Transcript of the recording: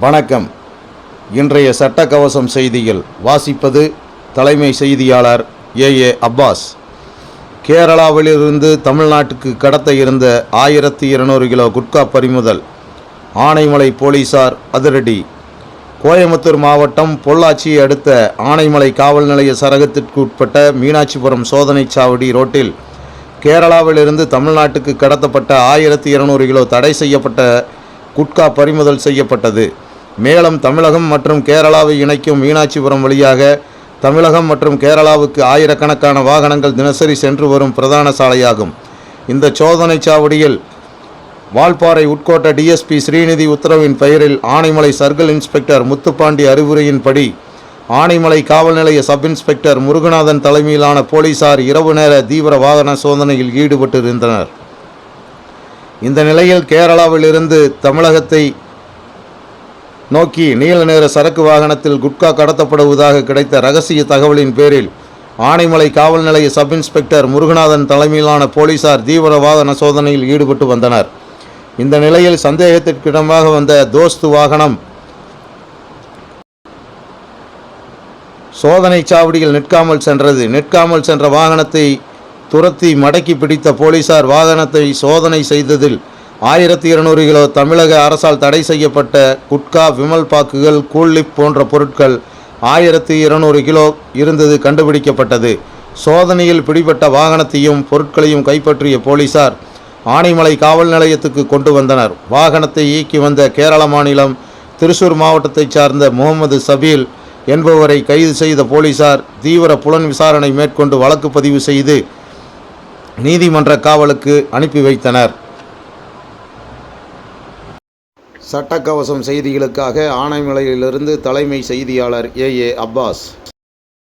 வணக்கம். இன்றைய சட்டக்கவசம் செய்திகள் வாசிப்பது தலைமை செய்தியாளர் ஏ. ஏ. அப்பாஸ். கேரளாவிலிருந்து தமிழ்நாட்டுக்கு கடத்த இருந்த ஆயிரத்தி இருநூறு கிலோ குட்கா பறிமுதல். ஆனைமலை போலீசார் அதிரடி. கோயம்புத்தூர் மாவட்டம் பொள்ளாச்சியை அடுத்த ஆனைமலை காவல் நிலைய சரகத்திற்கு உட்பட்ட மீனாட்சிபுரம் சோதனை சாவடி ரோட்டில் கேரளாவிலிருந்து தமிழ்நாட்டுக்கு கடத்தப்பட்ட ஆயிரத்தி இருநூறு கிலோ தடை செய்யப்பட்ட குட்கா பறிமுதல் செய்யப்பட்டது. மேலும் தமிழகம் மற்றும் கேரளாவை இணைக்கும் மீனாட்சிபுரம் வழியாக தமிழகம் மற்றும் கேரளாவுக்கு ஆயிரக்கணக்கான வாகனங்கள் தினசரி சென்று வரும் பிரதான சாலையாகும். இந்த சோதனை சாவடியில் வால்பாறை உட்கோட்ட டிஎஸ்பி ஸ்ரீநிதி உத்தரவின் பெயரில் ஆனைமலை சர்க்கிள் இன்ஸ்பெக்டர் முத்துப்பாண்டி அறிவுரையின்படி ஆனைமலை காவல் நிலைய சப் இன்ஸ்பெக்டர் முருகநாதன் தலைமையிலான போலீசார் இரவு நேர தீவிர வாகன சோதனையில் ஈடுபட்டிருந்தனர். இந்த நிலையில் கேரளாவிலிருந்து தமிழகத்தை நோக்கி நீல நேர சரக்கு வாகனத்தில் குட்கா கடத்தப்படுவதாக கிடைத்த ரகசிய தகவலின் பேரில் ஆனைமலை காவல் நிலைய சப் இன்ஸ்பெக்டர் முருகநாதன் தலைமையிலான போலீசார் தீவிர வாகன சோதனையில் ஈடுபட்டு வந்தனர். இந்த நிலையில் சந்தேகத்திற்கிடமாக வந்த தோஸ்து வாகனம் சோதனை சாவடியில் நிற்காமல் சென்றது. நிற்காமல் சென்ற வாகனத்தை துரத்தி மடக்கி பிடித்த போலீசார் வாகனத்தை சோதனை செய்ததில் ஆயிரத்தி இருநூறு கிலோ தமிழக அரசால் தடை செய்யப்பட்ட குட்கா விமல் பாக்குகள் கூல்லிப் போன்ற பொருட்கள் ஆயிரத்தி இருநூறு கிலோ இருந்தது கண்டுபிடிக்கப்பட்டது. சோதனையில் பிடிபட்ட வாகனத்தையும் பொருட்களையும் கைப்பற்றிய போலீசார் ஆனைமலை காவல் நிலையத்துக்கு கொண்டு வந்தனர். வாகனத்தை இயக்கி வந்த கேரள மாநிலம் திருசூர் மாவட்டத்தைச் சார்ந்த முகமது சபீல் என்பவரை கைது செய்த போலீசார் தீவிர புலன் விசாரணை மேற்கொண்டு வழக்கு பதிவு செய்து நீதிமன்ற காவலுக்கு அனுப்பி வைத்தனர். சட்டக்கவசம் செய்திகளுக்காக ஆனைமலையிலிருந்து தலைமை செய்தியாளர் ஏ ஏ அப்பாஸ்.